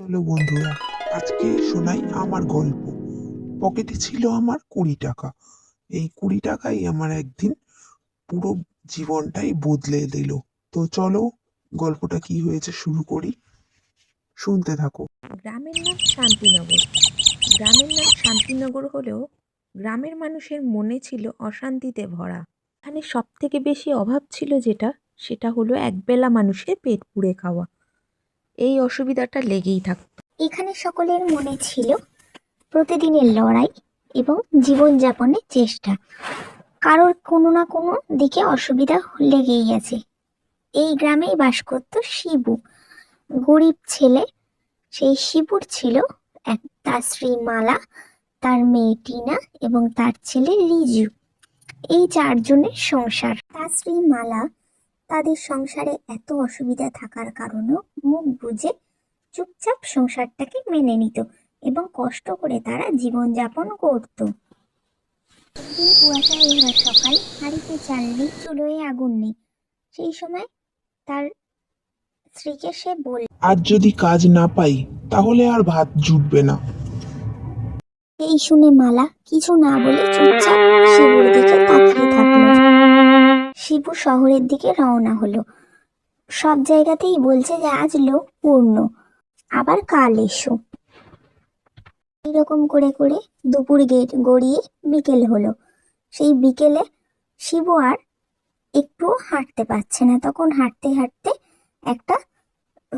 চলো বন্ধুরা, আজকে শোনাই আমার গল্প। পকেটে ছিল আমার কুড়ি টাকা। এই কুড়ি টাকাই আমার একদিন পুরো জীবনটাই বদলে দিল। তো চলো, গল্পটা কি হয়েছে শুরু করি। শুনতে থাকো। গ্রামের নাম শান্তিনগর। গ্রামের নাম শান্তিনগর হলেও গ্রামের মানুষের মনে ছিল অশান্তিতে ভরা। এখানে সব থেকে বেশি অভাব ছিল যেটা, সেটা হলো একবেলা মানুষের পেট পুড়ে খাওয়া। এই অসুবিধাটা লেগেই থাকতো। এখানে সকলের মনে ছিল প্রতিদিনের লড়াই এবং জীবনযাপনের চেষ্টা। কারোর কোনো না কোনো দিকে অসুবিধা লেগেই আছে। এই গ্রামেই বাস করত শিবু। গরিব ছেলে, সেই শিবুর ছিল এক, তার স্ত্রী মালা, তার মেয়ে টিনা এবং তার ছেলে রিজু। এই চারজনের সংসার। তার স্ত্রী মালা তাদের সংসারে এত অসুবিধা থাকার কারণেও মুখ বুজে চুপচাপ সংসারটাকে মেনে নিত এবং কষ্ট করে তারা জীবনযাপন করত। কুয়াশায় ভরা সকাল হাড়িতে চাল নেই চুলোয় আগুন নেই। সেই সময় তার স্ত্রীকে সে বলল আর যদি কাজ না পাই তাহলে আর ভাত জুটবে না। এই শুনে মালা কিছু না বলে চুপচাপ শিবুর দিকে তাকিয়ে থাকল। শিবু শহরের দিকে রওনা হলো। সব জায়গাতেই বলছে যে আজ লোক পূর্ণ, আবার কাল এসো। এরকম করে করে দুপুর গেট গড়িয়ে বিকেল হলো। সেই বিকেলে শিবু আর একটু হাঁটতে পারছে না। তখন হাঁটতে হাঁটতে একটা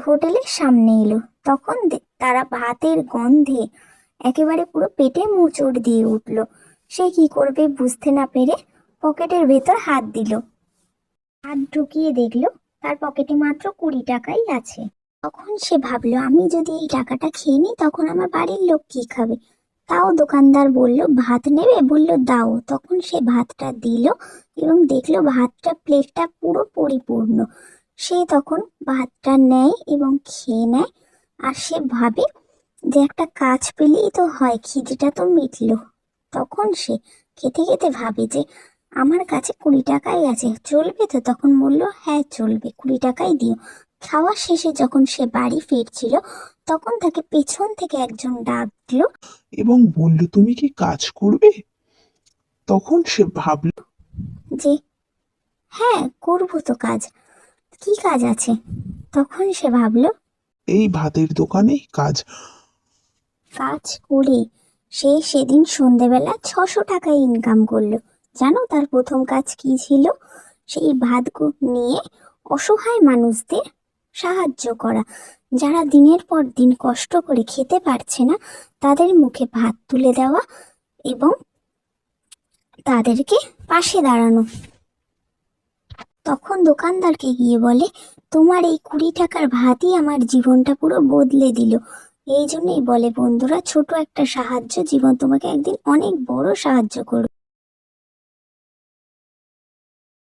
হোটেলের সামনে এলো। তখন তারা ভাতের গন্ধে একেবারে পুরো পেটে মোচড় দিয়ে উঠল। সে কি করবে বুঝতে না পেরে পকেটের ভেতর হাত দিল। হাত ঢুকিয়ে দেখল, তার পকেটে মাত্র কুড়ি টাকাই আছে। তখন সে ভাবলো, আমি যদি এই টাকাটা খেয়ে নিই, তখন আমার বাড়ির লোক কি খাবে? তাও দোকানদার বলল, ভাত নেবে? বলল, দাও। তখন সে ভাতটা দিল এবং দেখল ভাতটা প্লেটটা পুরো পরিপূর্ণ। সে তখন ভাতটা নেয় এবং খেয়ে নেয় আর সে ভাবে যে একটা কাজ পেলেই তো হয়, খিদেটা তো মিটলো। তখন সে খেতে খেতে ভাবে যে আমার কাছে কুড়ি টাকাই আছে চলবে তো? তখন বলল হ্যাঁ চলবে কুড়ি টাকাই দিও। খাওয়া শেষে যখন সে বাড়ি ফিরছিল তখন তাকে পেছন থেকে একজন ডাকলো। এবং বলল তুমি কি কাজ করবে? তখন সে ভাবল যে হ্যাঁ করব তো কাজ। কি কাজ আছে? তখন সে ভাবলো এই ভাতের দোকানে কাজ। কাজ করে সে সেদিন সন্ধেবেলা ছশো টাকা ইনকাম করল। জানো তার প্রথম কাজ কি ছিল? সেই ভাত গু- নিয়ে অসহায় মানুষদের সাহায্য করা। যারা দিনের পর দিন কষ্ট করে খেতে পারছে না, তাদের মুখে ভাত তুলে দেওয়া এবং তাদেরকে পাশে দাঁড়ানো। তখন দোকানদারকে গিয়ে বলে, তোমার এই কুড়ি টাকার ভাতই আমার জীবনটা পুরো বদলে দিল। এই জন্যই বলে, বন্ধুরা, ছোট একটা সাহায্য জীবন তোমাকে একদিন অনেক বড় সাহায্য করবে।